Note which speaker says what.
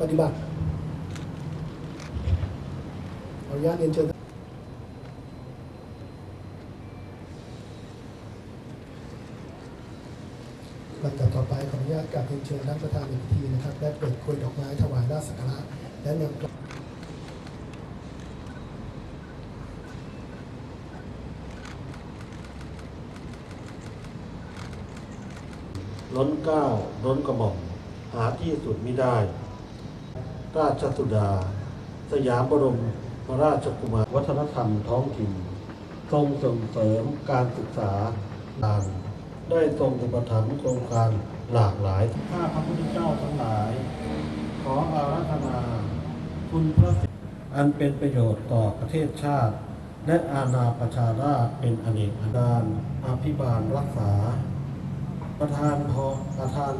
Speaker 1: ปฏิบัติขออนุญาตเรียนเชิญลำดับต่อไปขออนุญาตกราบเรียนเชิญท่านประธานในพิธีนะครับได้เปิดกล้วยดอกไม้ถวายราชสักการะและนำกลับ
Speaker 2: ล้นเก้าล้นกระหม่อมหาที่สุดไมิได้ ราชสุดา สยามบรมราชกุมาร วัฒนธรรมท้องถิ่น ทรงส่งเสริมการศึกษาต่างได้ทรงอุปถัมภ์โครงการหลากหลาย ข้าพระพุทธเจ้าทั้งหลาย ขออาราธนาคุณพระศรีอันเป็นประโยชน์ต่อประเทศชาติ และอาณาประชาราษฎร์เป็นอเนกอดานอภิบาลรักษา ประธานพอประธาน